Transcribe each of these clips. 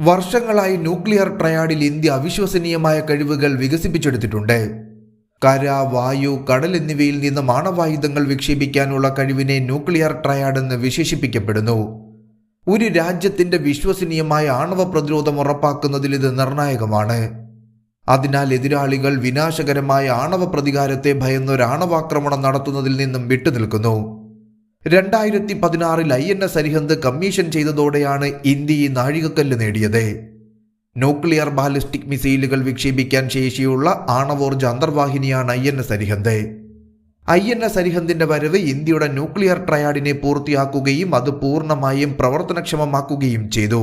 വർഷങ്ങളായി nuclear ട്രയാഡിൽ India അവിശ്വസനീയമായ കഴിവുകൾ വികസിപ്പിച്ചെടുത്തിട്ടുണ്ട്. കര വായു കടൽ എന്നിവയിൽ നിന്ന് ആണവായുധങ്ങൾ വിക്ഷേപിക്കാനുള്ള കഴിവിനെ ന്യൂക്ലിയർ ട്രയാഡ് എന്ന് വിശേഷിപ്പിക്കപ്പെടുന്നു. ഒരു രാജ്യത്തിന്റെ വിശ്വസനീയമായ ആണവ പ്രതിരോധം ഉറപ്പാക്കുന്നതിൽ ഇത് നിർണായകമാണ്. അതിനാൽ എതിരാളികൾ വിനാശകരമായ ആണവ പ്രതികാരത്തെ ഭയന്ന് ഒരു ആണവാക്രമണം നടത്തുന്നതിൽ നിന്നും വിട്ടുനിൽക്കുന്നു. രണ്ടായിരത്തി പതിനാറിൽ I N S Arihant commission ചെയ്തതോടെയാണ് India ഈ നാഴികക്കല്ല് നേടിയത്. ന്യൂക്ലിയർ ബാലിസ്റ്റിക് മിസൈലുകൾ വിക്ഷേപിക്കാൻ ശേഷിയുള്ള ആണവോർജ അന്തർവാഹിനിയാണ് I N S Arihant I N S അരിഹന്തിന്റെ വരവ് ഇന്ത്യയുടെ ന്യൂക്ലിയർ ട്രയാഡിനെ പൂർത്തിയാക്കുകയും അത് പൂർണമായും പ്രവർത്തനക്ഷമമാക്കുകയും ചെയ്തു.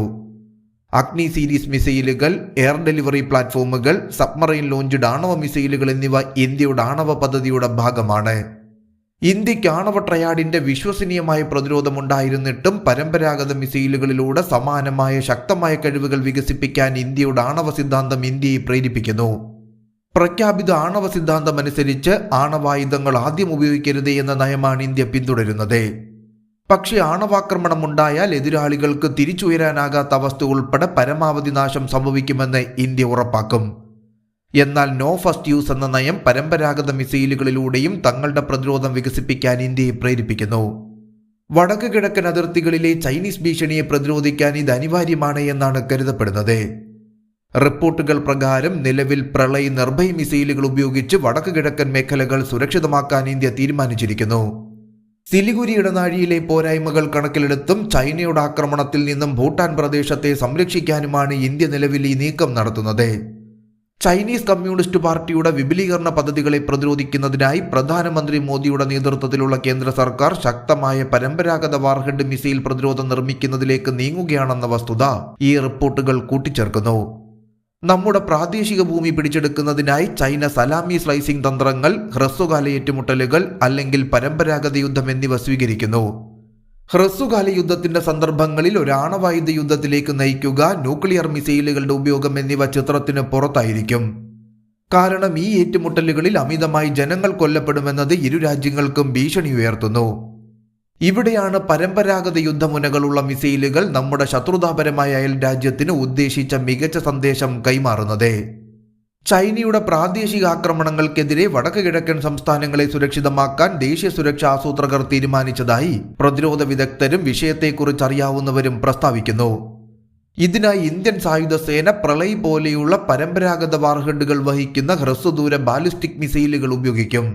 അഗ്നി സീരീസ് മിസൈലുകൾ എയർ ഡെലിവറി പ്ലാറ്റ്ഫോമുകൾ സബ്മറൈൻ ലോഞ്ച്ഡ് ആണവ മിസൈലുകൾ എന്നിവ ഇന്ത്യയുടെ ആണവ പദ്ധതിയുടെ ഭാഗമാണ്. ഇന്ത്യയ്ക്ക് ആണവ ട്രയാഡിന്റെ വിശ്വസനീയമായ പ്രതിരോധമുണ്ടായിരുന്നിട്ടും പരമ്പരാഗത മിസൈലുകളിലൂടെ സമാനമായ ശക്തമായ കഴിവുകൾ വികസിപ്പിക്കാൻ ഇന്ത്യയുടെ ആണവ സിദ്ധാന്തം ഇന്ത്യയെ പ്രേരിപ്പിക്കുന്നു. പ്രഖ്യാപിത ആണവ സിദ്ധാന്തം അനുസരിച്ച് ആണവായുധങ്ങൾ ആദ്യം ഉപയോഗിക്കരുത് എന്ന നയമാണ് ഇന്ത്യ പിന്തുടരുന്നത്. പക്ഷേ ആണവാക്രമണം ഉണ്ടായാൽ എതിരാളികൾക്ക് തിരിച്ചുയരാനാകാത്ത അവസ്ഥ ഉൾപ്പെടെ പരമാവധി നാശം സംഭവിക്കുമെന്ന് ഇന്ത്യ ഉറപ്പാക്കും. എന്നാൽ നോ ഫസ്റ്റ് യൂസ് എന്ന നയം പരമ്പരാഗത മിസൈലുകളിലൂടെയും തങ്ങളുടെ പ്രതിരോധം വികസിപ്പിക്കാൻ ഇന്ത്യയെ പ്രേരിപ്പിക്കുന്നു. വടക്ക് കിഴക്കൻ അതിർത്തികളിലെ ചൈനീസ് ഭീഷണിയെ പ്രതിരോധിക്കാൻ ഇത് അനിവാര്യമാണ് എന്നാണ് കരുതപ്പെടുന്നത്. റിപ്പോർട്ടുകൾ പ്രകാരം നിലവിൽ പ്രളയ നിർഭയ മിസൈലുകൾ ഉപയോഗിച്ച് വടക്ക് കിഴക്കൻ മേഖലകൾ സുരക്ഷിതമാക്കാൻ ഇന്ത്യ തീരുമാനിച്ചിരിക്കുന്നു. സിലിഗുരി ഇടനാഴിയിലെ പോരായ്മകൾ കണക്കിലെടുത്തും ചൈനയുടെ ആക്രമണത്തിൽ നിന്നും ഭൂട്ടാൻ പ്രദേശത്തെ സംരക്ഷിക്കാനുമാണ് ഇന്ത്യ നിലവിൽ ഈ നീക്കം നടത്തുന്നത്. ചൈനീസ് കമ്മ്യൂണിസ്റ്റ് പാർട്ടിയുടെ വിപുലീകരണ പദ്ധതികളെ പ്രതിരോധിക്കുന്നതിനായി പ്രധാനമന്ത്രി മോദിയുടെ നേതൃത്വത്തിലുള്ള കേന്ദ്ര സർക്കാർ ശക്തമായ പരമ്പരാഗത വാർഹെഡ് മിസൈൽ പ്രതിരോധം നിർമ്മിക്കുന്നതിലേക്ക് നീങ്ങുകയാണെന്ന വസ്തുത ഈ റിപ്പോർട്ടുകൾ കൂട്ടിച്ചേർക്കുന്നു. നമ്മുടെ പ്രാദേശിക ഭൂമി പിടിച്ചെടുക്കുന്നതിനായി ചൈന സലാമി സ്ലൈസിംഗ് തന്ത്രങ്ങൾ ഹ്രസ്വകാല ഏറ്റുമുട്ടലുകൾ അല്ലെങ്കിൽ പരമ്പരാഗത യുദ്ധം എന്നിവ സ്വീകരിക്കുന്നു. ഹ്രസ്വകാല യുദ്ധത്തിന്റെ സന്ദർഭങ്ങളിൽ ഒരു ആണവായുധ യുദ്ധത്തിലേക്ക് നയിക്കുക ന്യൂക്ലിയർ മിസൈലുകളുടെ ഉപയോഗം എന്നിവ ചിത്രത്തിന് പുറത്തായിരിക്കും. കാരണം ഈ ഏറ്റുമുട്ടലുകളിൽ അമിതമായി ജനങ്ങൾ കൊല്ലപ്പെടുമെന്നത് ഇരു രാജ്യങ്ങൾക്കും ഭീഷണി ഉയർത്തുന്നു. ഇവിടെയാണ് പരമ്പരാഗത യുദ്ധമുനകളുള്ള മിസൈലുകൾ നമ്മുടെ ശത്രുതാപരമായ അയൽ രാജ്യത്തിന് ഉദ്ദേശിച്ച മികച്ച സന്ദേശം കൈമാറുന്നത്. ചൈനയുടെ പ്രാദേശിക ആക്രമണങ്ങൾക്കെതിരെ വടക്ക് കിഴക്കൻ സംസ്ഥാനങ്ങളെ സുരക്ഷിതമാക്കാൻ ദേശീയ സുരക്ഷാ ആസൂത്രകർ തീരുമാനിച്ചതായി പ്രതിരോധ വിദഗ്ധരും വിഷയത്തെക്കുറിച്ച് അറിയാവുന്നവരും പ്രസ്താവിക്കുന്നു. ഇതിനായി ഇന്ത്യൻ സായുധ സേന പ്രളയ് പോലെയുള്ള പരമ്പരാഗത വാർഹെഡുകൾ വഹിക്കുന്ന ഹ്രസ്വദൂര ബാലിസ്റ്റിക് മിസൈലുകൾ ഉപയോഗിക്കും.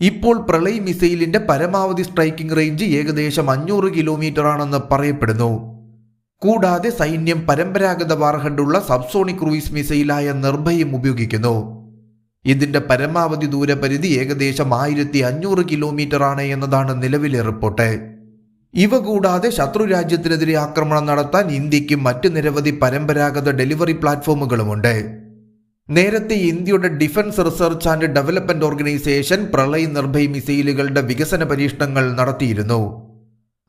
ഇപ്പോൾ പ്രളയ് മിസൈലിന്റെ പരമാവധി സ്ട്രൈക്കിംഗ് റേഞ്ച് ഏകദേശം അഞ്ഞൂറ് കിലോമീറ്റർ ആണെന്ന് പറയപ്പെടുന്നു. കൂടാതെ സൈന്യം പരമ്പരാഗത വാർഹണ്ടുള്ള സബ്സോണിക് ക്രൂയിസ് മിസൈലായ നിർഭയം ഉപയോഗിക്കുന്നു. ഇതിന്റെ പരമാവധി ദൂരപരിധി ഏകദേശം ആയിരത്തി അഞ്ഞൂറ് കിലോമീറ്റർ ആണ് എന്നതാണ് നിലവിലെ റിപ്പോർട്ട്. ഇവ കൂടാതെ ശത്രു രാജ്യത്തിനെതിരെ ആക്രമണം നടത്താൻ ഇന്ത്യയ്ക്ക് മറ്റ് നിരവധി പരമ്പരാഗത ഡെലിവറി പ്ലാറ്റ്ഫോമുകളുമുണ്ട്. നേരത്തെ ഇന്ത്യയുടെ defence research and development organisation Pralay Nirbhay മിസൈലുകളുടെ വികസന പരീക്ഷണങ്ങൾ നടത്തിയിരുന്നു.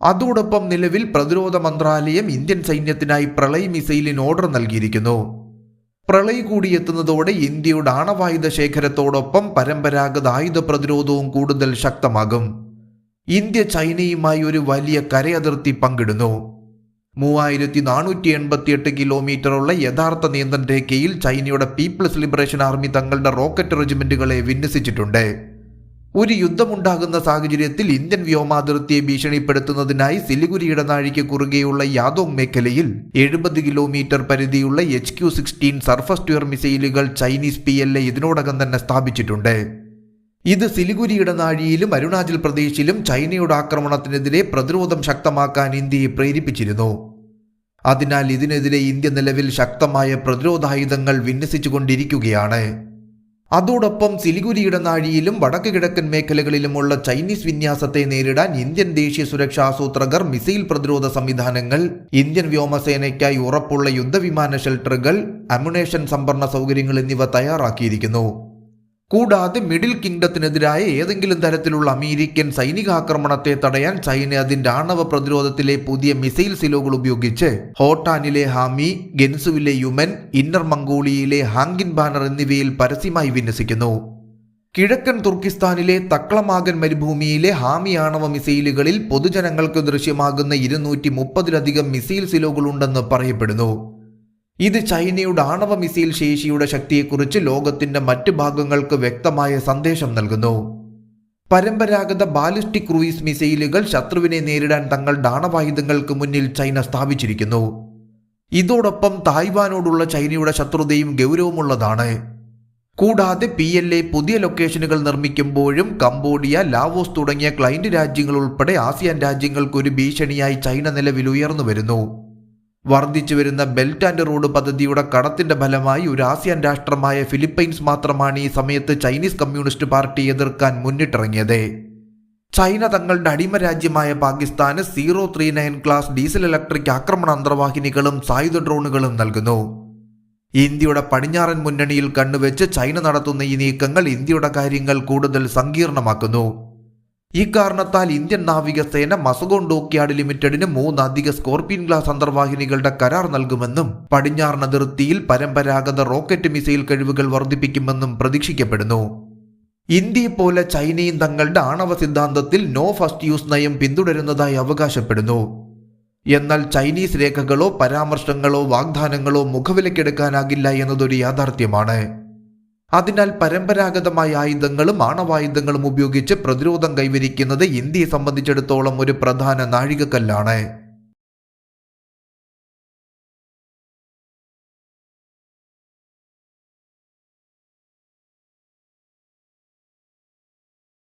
അതോടൊപ്പം നിലവിൽ പ്രതിരോധ മന്ത്രാലയം ഇന്ത്യൻ സൈന്യത്തിനായി പ്രളയ മിസൈലിന് ഓർഡർ നൽകിയിരിക്കുന്നു. പ്രളയ് കൂടി എത്തുന്നതോടെ ഇന്ത്യയുടെ ആണവായുധ ശേഖരത്തോടൊപ്പം പരമ്പരാഗത ആയുധ പ്രതിരോധവും കൂടുതൽ ശക്തമാകും. ഇന്ത്യ ചൈനയുമായി ഒരു വലിയ കരയതിർത്തി പങ്കിടുന്നു. മൂവായിരത്തി നാനൂറ്റി എൺപത്തി എട്ട് കിലോമീറ്ററുള്ള യഥാർത്ഥ നിയന്ത്രണ രേഖയിൽ ചൈനയുടെ പീപ്പിൾസ് ലിബറേഷൻ ആർമി തങ്ങളുടെ റോക്കറ്റ് റെജിമെന്റുകളെ വിന്യസിച്ചിട്ടുണ്ട്. ഒരു യുദ്ധമുണ്ടാകുന്ന സാഹചര്യത്തിൽ ഇന്ത്യൻ വ്യോമാതിർത്തിയെ ഭീഷണിപ്പെടുത്തുന്നതിനായി സിലിഗുരി ഇടനാഴിക്ക് കുറുകെയുള്ള യാദോങ് മേഖലയിൽ എഴുപത് kilometre പരിധിയുള്ള H Q sixteen surface to air മിസൈലുകൾ ചൈനീസ് പി എൽ എ ഇതിനോടകം തന്നെ സ്ഥാപിച്ചിട്ടുണ്ട്. ഇത് സിലിഗുരി ഇടനാഴിയിലും അരുണാചൽ പ്രദേശിലും ചൈനയുടെ ആക്രമണത്തിനെതിരെ പ്രതിരോധം ശക്തമാക്കാൻ ഇന്ത്യയെ പ്രേരിപ്പിച്ചിരുന്നു. അതിനാൽ ഇതിനെതിരെ ഇന്ത്യ നിലവിൽ ശക്തമായ പ്രതിരോധായുധങ്ങൾ വിന്യസിച്ചുകൊണ്ടിരിക്കുകയാണ്. അതോടൊപ്പം സിലിഗുരി ഇടനാഴിയിലും വടക്ക് കിഴക്കൻ മേഖലകളിലുമുള്ള ചൈനീസ് വിന്യാസത്തെ നേരിടാൻ ഇന്ത്യൻ ദേശീയ സുരക്ഷാ ആസൂത്രകർ മിസൈൽ പ്രതിരോധ സംവിധാനങ്ങൾ ഇന്ത്യൻ വ്യോമസേനയ്ക്കായി ഉറപ്പുള്ള യുദ്ധവിമാന ഷെൽട്ടറുകൾ അമുനേഷൻ സംഭരണ സൗകര്യങ്ങൾ എന്നിവ തയ്യാറാക്കിയിരിക്കുന്നു. കൂടാതെ മിഡിൽ കിങ്ഡത്തിനെതിരായ ഏതെങ്കിലും തരത്തിലുള്ള അമേരിക്കൻ സൈനികാക്രമണത്തെ തടയാൻ ചൈന അതിന്റെ ആണവ പ്രതിരോധത്തിലെ പുതിയ മിസൈൽ സിലോകൾ ഉപയോഗിച്ച് ഹോട്ടാനിലെ ഹാമി ഗെൻസുവിലെ യുമൻ ഇന്നർ മംഗോളിയയിലെ ഹാങ്കിൻ ബാനർ എന്നിവയിൽ പരസ്യമായി വിന്യസിക്കുന്നു. കിഴക്കൻ തുർക്കിസ്ഥാനിലെ തക്ലമാകൻ മരുഭൂമിയിലെ ഹാമി ആണവ മിസൈലുകളിൽ പൊതുജനങ്ങൾക്ക് ദൃശ്യമാകുന്ന ഇരുന്നൂറ്റി മുപ്പതിലധികം മിസൈൽ സിലോകളുണ്ടെന്ന് പറയപ്പെടുന്നു. ഇത് ചൈനയുടെ ആണവ മിസൈൽ ശേഷിയുടെ ശക്തിയെക്കുറിച്ച് ലോകത്തിന്റെ മറ്റ് ഭാഗങ്ങൾക്ക് വ്യക്തമായ സന്ദേശം നൽകുന്നു. പരമ്പരാഗത ബാലിസ്റ്റിക് ക്രൂയിസ് മിസൈലുകൾ ശത്രുവിനെ നേരിടാൻ തങ്ങളുടെ ആണവായുധങ്ങൾക്ക് മുന്നിൽ ചൈന സ്ഥാപിച്ചിരിക്കുന്നു. ഇതോടൊപ്പം തായ്വാനോടുള്ള ചൈനയുടെ ശത്രുതയും ഗൗരവമുള്ളതാണ്. കൂടാതെ പി എൽ എ പുതിയ ലൊക്കേഷനുകൾ നിർമ്മിക്കുമ്പോഴും കംബോഡിയ ലാവോസ് തുടങ്ങിയ ക്ലൈന്റ് രാജ്യങ്ങൾ ഉൾപ്പെടെ ആസിയാൻ രാജ്യങ്ങൾക്ക് ഒരു ഭീഷണിയായി ചൈന നിലവിൽ ഉയർന്നു വരുന്നു. വർദ്ധിച്ചു വരുന്ന ബെൽറ്റ് ആൻഡ് റോഡ് പദ്ധതിയുടെ കടത്തിന്റെ ഫലമായി ഒരു ആസിയാൻ രാഷ്ട്രമായ ഫിലിപ്പൈൻസ് മാത്രമാണ് ഈ സമയത്ത് ചൈനീസ് കമ്മ്യൂണിസ്റ്റ് പാർട്ടി എതിർക്കാൻ മുന്നിട്ടിറങ്ങിയത്. ചൈന തങ്ങളുടെ അടിമ രാജ്യമായ പാകിസ്ഥാന് zero three nine class diesel electric ആക്രമണ അന്തർവാഹിനികളും സായുധ ഡ്രോണുകളും നൽകുന്നു. ഇന്ത്യയുടെ പടിഞ്ഞാറൻ മുന്നണിയിൽ കണ്ണുവെച്ച് ചൈന നടത്തുന്ന ഈ നീക്കങ്ങൾ ഇന്ത്യയുടെ കാര്യങ്ങൾ കൂടുതൽ സങ്കീർണമാക്കുന്നു. ഇക്കാരണത്താൽ ഇന്ത്യൻ നാവികസേന മസഗോൺ ഡോക്യാർഡ് ലിമിറ്റഡിന് മൂന്ന് അധിക സ്കോർപിയൻ ഗ്ലാസ് അന്തർവാഹിനികളുടെ കരാർ നൽകുമെന്നും പടിഞ്ഞാറൻ അതിർത്തിയിൽ പരമ്പരാഗത റോക്കറ്റ് മിസൈൽ കഴിവുകൾ വർദ്ധിപ്പിക്കുമെന്നും പ്രതീക്ഷിക്കപ്പെടുന്നു. ഇന്ത്യയെ പോലെ ചൈനയും തങ്ങളുടെ ആണവ സിദ്ധാന്തത്തിൽ നോ ഫസ്റ്റ് യൂസ് നയം പിന്തുടരുന്നതായി അവകാശപ്പെടുന്നു. എന്നാൽ ചൈനീസ് രേഖകളോ പരാമർശങ്ങളോ വാഗ്ദാനങ്ങളോ മുഖവിലക്കെടുക്കാനാകില്ല എന്നതൊരു യാഥാർത്ഥ്യമാണ്. അതിനാൽ പരമ്പരാഗതമായ ആയുധങ്ങളും ആണവായുധങ്ങളും ഉപയോഗിച്ച് പ്രതിരോധം കൈവരിക്കുന്നത് ഇന്ത്യയെ സംബന്ധിച്ചിടത്തോളം ഒരു പ്രധാന നാഴികക്കല്ലാണ്.